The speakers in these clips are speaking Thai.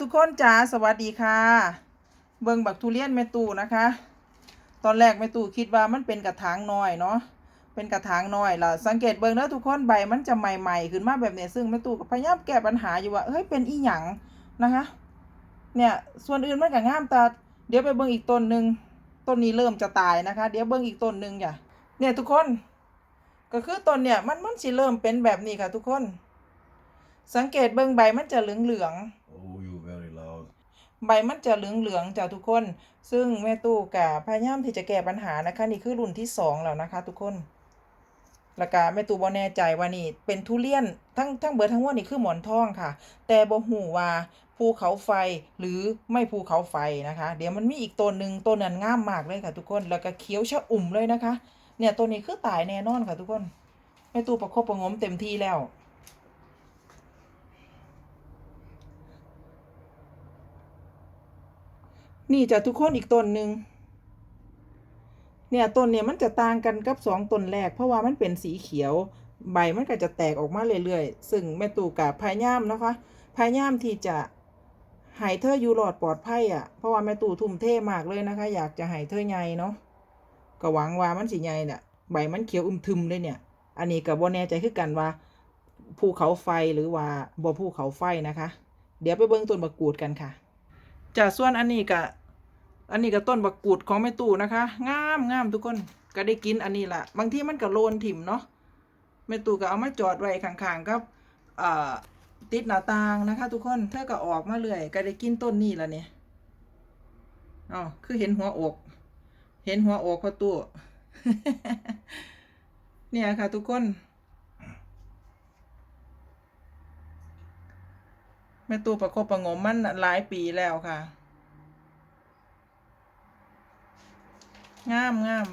ทุกคนจ๋าสวัสดีค่ะ เบิ่งบักทุเรียนแม่ตู่นะคะ ตอนแรกแม่ตู่คิดว่ามันเป็นกระถางน้อยเนาะเป็นกระถางน้อยล่ะสังเกตเบิ่งเด้อทุกคนใบมันจะใหม่ๆขึ้นมาแบบนี้ซึ่งแม่ตู่ก็พยายามแก้ปัญหาอยู่ว่าเฮ้ยเป็นอีหยังนะคะ เนี่ยส่วนอื่นมันก็งามแต่เดี๋ยวไปเบิ่งอีกต้นหนึ่งต้นนี้เริ่มจะตายนะคะ เดี๋ยวเบิ่งอีกต้นหนึ่งจ้ะเนี่ยทุกคนก็คือต้นเนี่ยมันมันสิเริ่มเป็นแบบนี้ค่ะ ทุกคน สังเกตเบิ่งใบมันจะเหลืองๆ ใบมันจะเหลืองๆจ้ะทุกคน ซึ่งแม่ตู้กะพยายามที่จะแก้ปัญหานะคะ นี่คือรุ่นที่สองแล้วนะคะ ทุกคนแล้วก็แม่ตู้บ่แน่ใจว่านี่เป็นทุเรียนทั้งทั้งเบิดทั้งมวลนี่คือหมอนทองค่ะ แต่บ่ฮู้ว่าภูเขาไฟหรือไม่ภูเขาไฟนะคะ เดี๋ยวมันมีอีกต้นหนึ่งต้นนั้นงามมากเลยค่ะทุกคนแล้วก็เขียวชะอุ่มเลยนะคะ เนี่ยต้นนี้คือตายแน่นอนค่ะทุกคนแม่ตู้ประคบประงมเต็มที่แล้ว นี่จะทุกคนอีกต้นหนึ่งเนี่ยต้นเนี่ยมันจะต่างกันกับสองต้นแรก เพราะว่ามันเป็นสีเขียว ใบมันก็จะแตกออกมาเรื่อยๆ ซึ่งแม่ตู่กับพยายามนะคะพยายามที่จะให้เธออยู่รอดปลอดภัยอะ เพราะว่าแม่ตู่ทุ่มเทมากเลยนะคะ อยากจะให้เธอใหญ่เนาะก็หวังว่ามันสิใหญ่เนี่ยใบมันเขียวอึมทึมเลยเนี่ย อันนี้ก็บ่แน่ใจคือกันว่าภูเขาไฟหรือว่าบ่ภูเขาไฟนะคะ เดี๋ยวไปเบิ่งต้นบักกูดกันค่ะจ้ะส่วนอันนี้ก็ อันนี้ก็ต้นบักกูดของแม่ตู่นะคะ งามงามทุกคนก็ได้กินอันนี้ละบางที่มันก็โลนถิ่มเนาะแม่ตู่ก็เอามาจอดไว้ข้างๆกับติดหน้าต่างนะคะ ทุกคนเธอก็ออกมาเรื่อยก็ได้กินต้นนี้ละเนี่ยอ๋อคือเห็นหัวอก เห็นหัวอกพอตู่เนี่ยค่ะ ทุกคนแม่ตู่ประคบประงมมันหลายปีแล้วค่ะ งามงาม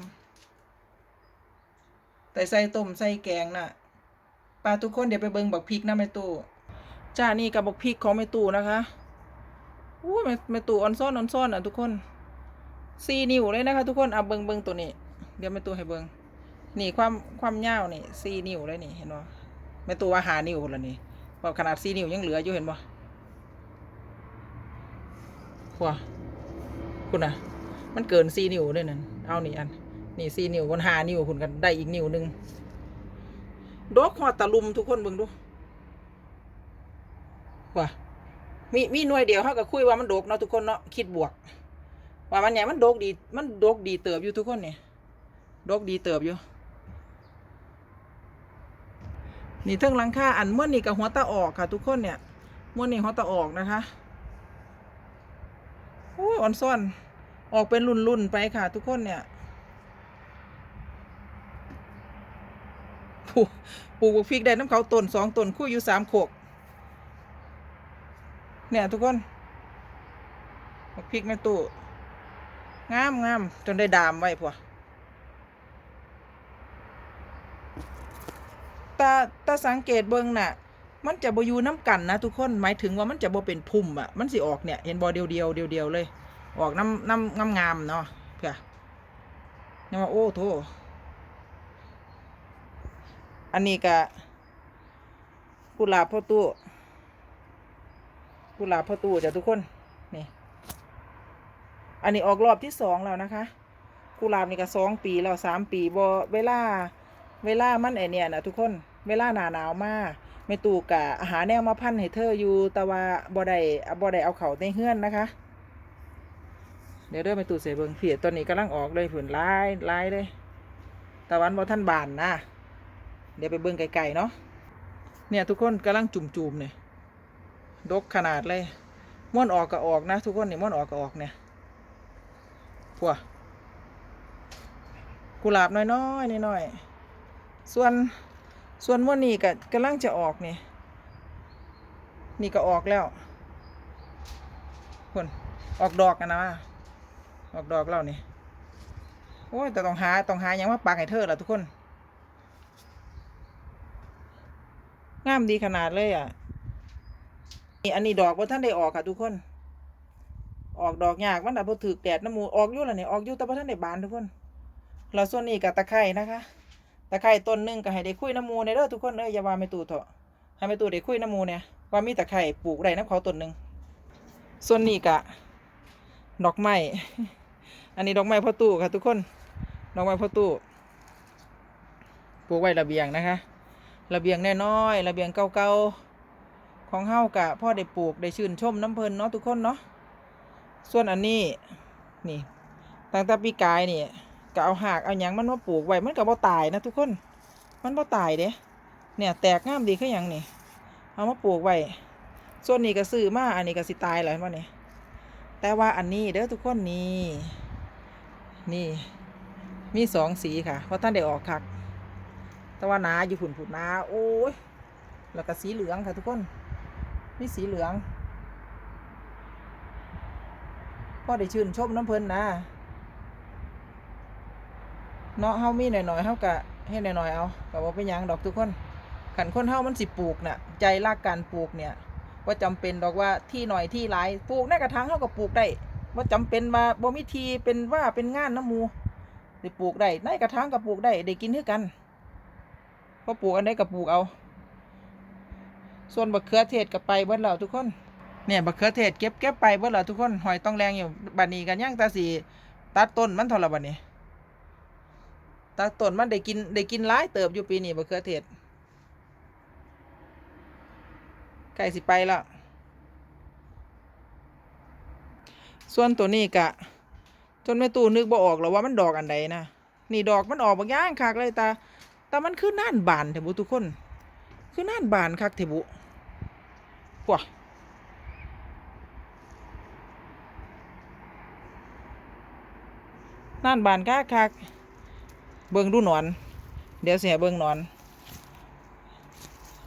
แต่ใส่ต้มใส่แกงน่ะปลาทุกคนเดี๋ยวไปเบิงบักพริกนะแม่ตู้จ้านี่กับบักพริกของแม่ตู้นะคะอู้แม่แม่ตู้ออนซ่อนออนซ่อนอะทุกคนสี่นิ้วเลยนะคะ ทุกคนเอาเบิงเบิงตัวนี้ เดี๋ยวแม่ตู้ให้เบิงนี่ความความยาวนี่สี่นิ้วเลยนี่เห็นบ่แม่ตู้ว่าหานิ้วแล้วนี่บอกขนาดสี่นิ้วยังเหลืออยู่เห็นบ่ขัวคุณน่ะมันเกินสี่นิ้วเลยนั่น เอานี่อันนี่สี่นิ้วคนหานิ้วคุณกันได้อีกนิ้วหนึ่งดอกหอดตะลุมทุกคนเบิ่งดูว่ามีมีหน่วยเดียวเขาก็คุยว่ามันโดกเนาะทุกคนเนาะคิดบวก ว่ามันใหญ่มันโดกดีมันโดกดีเติบอยู่ทุกคนเนี่ยโดกดีเติบอยู่นี่เทิงหลังคาอันม้วนนี่กับหัวตาออกค่ะ ทุกคนเนี่ยม้วนนี่หัวตาออกนะคะโอ้ยอ่อนซ่อน ออกเป็นรุ่นๆไปค่ะ ทุกคนเนี่ยปลูกปลูกบักพริกได้น้ำเขาต้นสองต้นคู่อยู่สามโขกเนี่ยทุกคนบักพริกแม่ตู้งามงามจนได้ดามไว้พวตาตาสังเกตเบิ่งน่ะ มันจะบอยู่น้ำกันนะทุกคนหมายถึงว่ามันจะบ่เป็นพุ่มอะ มันสิออกเนี่ย เห็นบ่เดียวเดียวเดียวเดียวเลย ออกน้ำน้ำงามงามเนาะเพื่อเนี่ยว่าโอ้โถอันนี้ก็กุหลาบพ่อตู้กุหลาบพ่อตู้จ้ะทุกคนนี่อันนี้ออกรอบที่สองแล้วนะคะกุหลาบนี่ก็สองปีแล้วสามปีบเวลา เวลามันไอเนี่ยนะทุกคนเวลาหนาหนาวมากไม่ตู่กะหาแนวมาพันให้เธออยู่แต่ว่าบ่ได้บ่ได้เอาเขาในเฮือนนะคะ เดี๋ยวเด้อไปตูดเสเบิงเผียตอนนี้กำลังออกเลยผืนลายลายเลยตะวันบ่ท่านบานนะเดี๋ยวไปเบิ่งไกลๆเนาะเนี่ยทุกคนกำลังจุ่มๆเนี่ยดกขนาดเลยม้วนออกก็ออกนะ ทุกคนนี่ม้วนออกก็ออกเนี่ยพวกุหลาบน้อยๆน้อยๆส่วนส่วนม้วนนี้ก็กำลังจะออกนี่นี่ก็ออกแล้วคนออกดอกกันนะ ออกดอกแล้วนี่โอ้ยแต่ต้องหาต้องหาหยังมาปักให้เธอละทุกคนงามดีขนาดเลยอะนี่อันนี้ดอกว่าท่านได้ออกค่ะทุกคน ออกดอกยากมันแต่พอถือแดดน้ำมูออกอยู่แล้วนี่ออกอยู่แต่พอท่านได้บานทุกคนแล้วส่วนนี้กับตะไคร่นะคะตะไคร่ต้นหนึงก็ให้ได้คุยน้ำมูในเด้อทุกคนเอ้ยอย่าว่าไม่ตู่เถอะให้ไม่ตู่ได้คุยน้ำมูเนี่ยว่ามีตะไคร่ปลูกได้น้ำเขาต้นหนึ่งส่วนนี้กะดอกไม้ อันนี้ดอกไม้พ่อตู้ค่ะทุกคน ดอกไม้พ่อตู้ปลูกไว้ระเบียงนะคะ ระเบียงแน้อยระเบียงเก่าๆ ของเฮากะพ่อได้ปลูกได้ชื่นชมน้ำเพลินเนาะทุกคนเนาะ ส่วนอันนี้นี่ตั้งแต่ปีกายนี่ก็เอาหากเอาหยังมันมาปลูกไว้มันก็บ่ตายนะทุกคน มันบ่ตายเด้เนี่ยแตกงามดีคือหยังนี่เอามาปลูกไว้ ส่วนนี้ก็ซื้อมาอันนี้ก็สิตายแล้วเห็นบ่เนี่ยแต่ว่าอันนี้เด้อทุกคนนี่ นี่ มีสองสีค่ะ เพราะท่านได้ออกคัก แต่ว่านาอยู่ผุนผุนนาโอ้ย แล้วก็สีเหลืองค่ะทุกคน มีสีเหลืองพ่อได้ชื่นชมน้ำเพลินนะเนาะเฮามีหน่อยๆเฮากะให้หน่อยๆเอาก็บ่เป็นหยังดอกทุกคนขันคนเฮามันสิปลูกน่ะ ใจรักการปลูกเนี่ยว่าจำเป็นดอกว่าที่หน่อยที่หลายปลูกในกระถางเฮาก็ปลูกได้ ว่าจำเป็นว่าบ่มีทีเป็นว่าเป็นงานน้ำมูได้ปลูกได้ในกระถางก็ปลูกได้ได้กินคือกันพอปลูกอันใดก็ปลูกเอา ส่วนบักเขือเทศก็ไปเบิดแล้วทุกคนเนี่ยบักเขือเทศเก็บเก็บไปเบิดแล้วทุกคนหอยต้องแรงอยู่บัดนี้กันย่างตาสีตัดต้นมันเท่าไรบัดนี้ตัดต้นมันได้กินได้กินหลายเติบอยู่ปีนี้บักเขือเทศใกล้สิไปแล้ว ส่วนตัวนี้กะ จนแม่ตู้นึกบ่ออกแล้วว่ามันดอกอันใดนะนี่ดอกมันออกบางอย่างคักเลยตาแต่มันคือน่านบานเถอะบุทุกคน คือน่านบานคักเถอะบุกว่าน่านบานคักคักเบิ่งดูหนอน เดี๋ยวเสียเบิ่งหนอน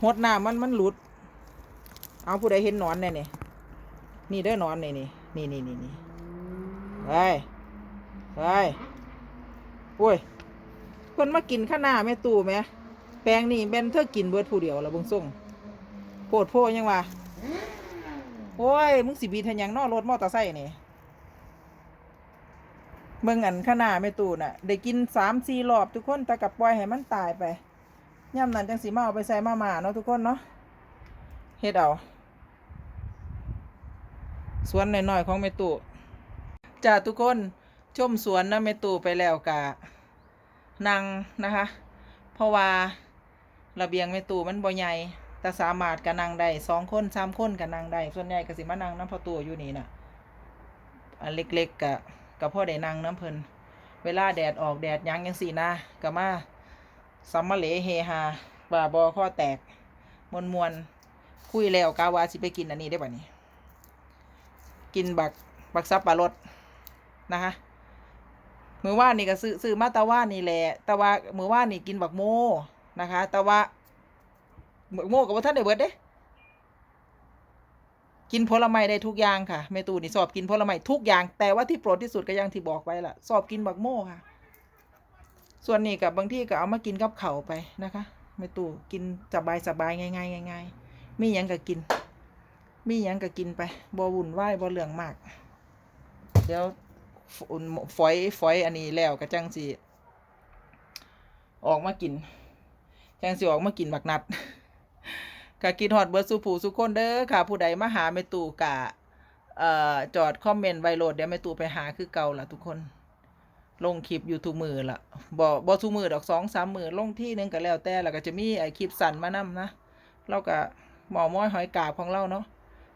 หดน้ำมันมันหลุด เอาผู้ใดเห็นหนอนแน่นี่นี่เด้อหนอนนี่นี่ นี่นี่นี่นี่ไปไปโอ้ยเพิ่นมากินข้าวหน้าแม่ตู่ไหมแปลงนี่แม่นเธอกินเบิดผู้เดียวละเบิ่งส่งโพดโพยังวะโอ้ยมึงสิบีทันยังนอรถมอเตอร์ไซค์นี่เบิ่งอันข้าวหน้าแม่ตู่น่ะได้กินสามสี่รอบทุกคนแต่กับปล่อยให้มันตายไปย่ำนั้นจังสีมาเอาไปใส่มามาเนาะทุกคนเนาะเฮ็ดเอา สวนน้อยๆของเมตุจ้าทุกคนชมสวนนะเมตุไปแล้วกะนั่งนะคะ เพราะว่าระเบียงเมตุมันบ่ใหญ่แต่สามารถก็นั่งได้สองคนสามคนก็นั่งได้ส่วนใหญ่ก็สิมานั่งน้ำพอตัวอยู่นี่น่ะอันเล็กๆกะกับพ่อได้นั่งน้ำเพลินเวลาแดดออกแดดยังยังสีนะก็มาซัมมาเลเฮฮาบ่าบอข้อแตกมวนมวนคุยแล้วกาวาสิไปกินอันนี้ได้ป่ะนี่ กินบักบักซับปลารสนะคะมือว่านนี่ก็ซื้อซื้อมาแตะว่านนี่แหละแต่ว่ามือว่านนี่กินบักโมนะคะแต่ว่าบักโมกับว่าท่านได้เบิดเด้กินผลไม้ได้ทุกอย่างค่ะเมตูนี่สอบกินผลไม้ทุกอย่าง แต่ว่าที่โปรดที่สุดก็อยังที่บอกไว้ล่ะสอบกินบักโมค่ะ ส่วนนี้กับบางที่ก็เอามากินกับเข่าไปนะคะเมตูกินสบายสบายง่ายง่ายง่ายๆมีหยังก็กิน มีหยังก็กินไปบ่วุ่นวายบ่เรื่องมาก เดี๋ยวฝอยฝอยอันนี้แล้วก็จังสิออกมากินจังสิออกมากินบักนัดก็กินฮอดเบิร์ดสุผูสุคนเด้อค่ะ ผู้ใดมาหาแม่ตู่กะเอ่อจอดคอมเมนต์ไวโหลดเดี๋ยวแม่ตู่ไปหาคือเก่าล่ะทุกคน ลงคลิปอยู่ทุกมือละบ่บ่ทุกมือดอกสองสามมือลงที่นึงก็แล้วแต่แล้วก็จะมีไอคลิปสั่นมานํนะเราก็หมอม้อยหอยกาบของเราเนาะ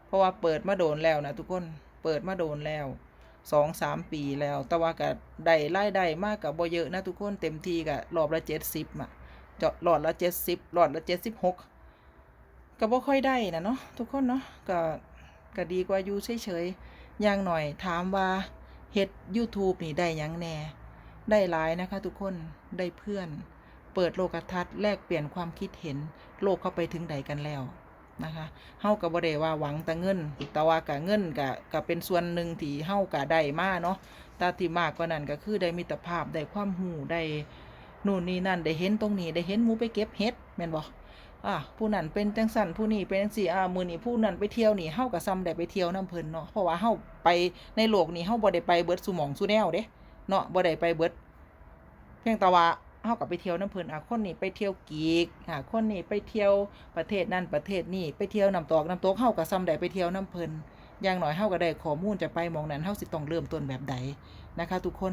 เพราะว่าเปิดมาโดนแล้วนะทุกคนเปิดมาโดนแล้วสองสามปีแล้ว แต่ว่าก็ได้รายได้มากกับบ่เยอะนะทุกคนเต็มที่ก็รอบละเจ็ดสิบอะจาะหลอดละเจ็ดสิบหลอดละเจ็ดสิบหกก็บ่ค่อยได้นะเนาะทุกคนเนาะก็ก็ดีกว่าอยู่เฉยๆอย่างหน่อยถามว่าเฮ็ด YouTube นี่ได้ยังแน่ ได้หลายนะคะทุกคนได้เพื่อน เปิดโลกทัศน์แลกเปลี่ยนความคิดเห็น โลกเข้าไปถึงใดกันแล้ว นะคะเฮาก็บ่ได้ว่าหวังแต่เงิน แต่ว่าก็เงินก็ก็เป็นส่วนหนึ่งที่เฮาก็ได้มาเนาะแต่ที่มากกว่านั้นก็คือได้มิตรภาพได้ความรู้ได้นู่นนี่นั่นได้เห็นตรงนี้ได้เห็นหมูไปเก็บเห็ดแม่นบ่อะผู้นั้นเป็นจังสันผู้นี้เป็นจังซี่อ่ามือนี้ผู้นั้นไปเที่ยวนี่เฮาก็ซ้ำได้ไปเที่ยวนํเพิ่นเนาะเพราะว่าเฮาไปในโลกนี้เฮาบ่ได้ไปเบิดสุหม่องสุแนวเด้เนาะบ่ได้ไปเบิด เพียงแต่ว่า เฮากับไปเที่ยวน้ำเพิ่นอะคนนี้ไปเที่ยวกีกอะคนนี้ไปเที่ยวประเทศนั่นประเทศนี้ไปเที่ยวน้ำตกน้ำตกเฮากับซ้ำได้ไปเที่ยวน้ำเพิ่นอย่างน้อยเฮาก็ได้ข้อมูลจะไปมองนั้นเฮาสิต้องเริ่มต้นแบบใดนะคะ ทุกคน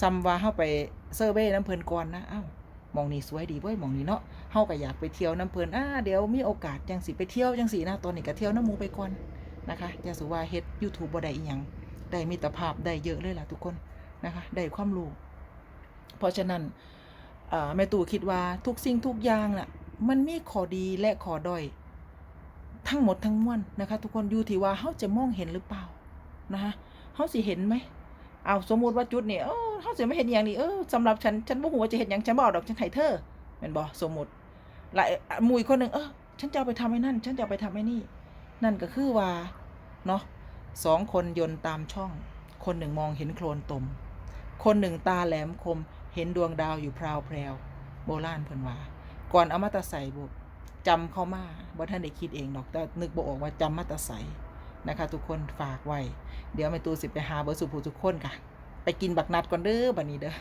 ซ้ำว่าเฮาไปเซอร์เวย์น้ำเพิ่นก่อนนะอ้าวมองนี้สวยดีเว้ยมองนี้เนาะเฮาก็อยากไปเที่ยวน้ำเพิ่นอ่าเดี๋ยวมีโอกาสจังสิไปเที่ยวจังสินะตอนนี้ก็เที่ยวน้ำหมูไปก่อนนะคะอย่าสูว่าเฮ็ด YouTube บ่ได้อีหยังได้มิตรภาพได้เยอะเลยล่ะทุกคนนะคะได้ความรู้เพราะฉะนั้น แม่ตู่คิดว่าทุกสิ่งทุกอย่างน่ะ มันมีข้อดีและข้อด้อยทั้งหมดทั้งมวลนะคะ ทุกคนอยู่ที่ว่าเฮาจะมองเห็นหรือเปล่านะคะเฮาสิเห็นไหมเอาสมมติว่าจุดนี่เออเฮาสิไม่เห็นอย่างนี้เออสำหรับฉันฉันบ่ฮู้ว่าจะเห็นหยังฉันบอาดอกฉันให้เธอแม่นบ่สมมติหลายมู่อีกคนหนึ่งเออฉันจะไปทำไอ้นั่น ฉันจะไปทำไอ้นี่ นั่นก็คือว่าเนาะสองคนยนต์ตามช่อง คนหนึ่งมองเห็นโคลนตม คนหนึ่งตาแหลมคม เห็นดวงดาวอยู่พราวแพรวโบราณเพิ่นว่า ก่อนเอามาตะใส่บุจำเข้ามาบ่ท่านได้คิดเองดอกแต่นึกบ่ออกว่าจำมาตะใส่นะคะทุกคนฝากไว้ เดี๋ยวแม่ตูสิไปหาเบอร์สุภูทุกคนค่ะ ไปกินบักนัดก่อนเด้อบัดนี้เด้อ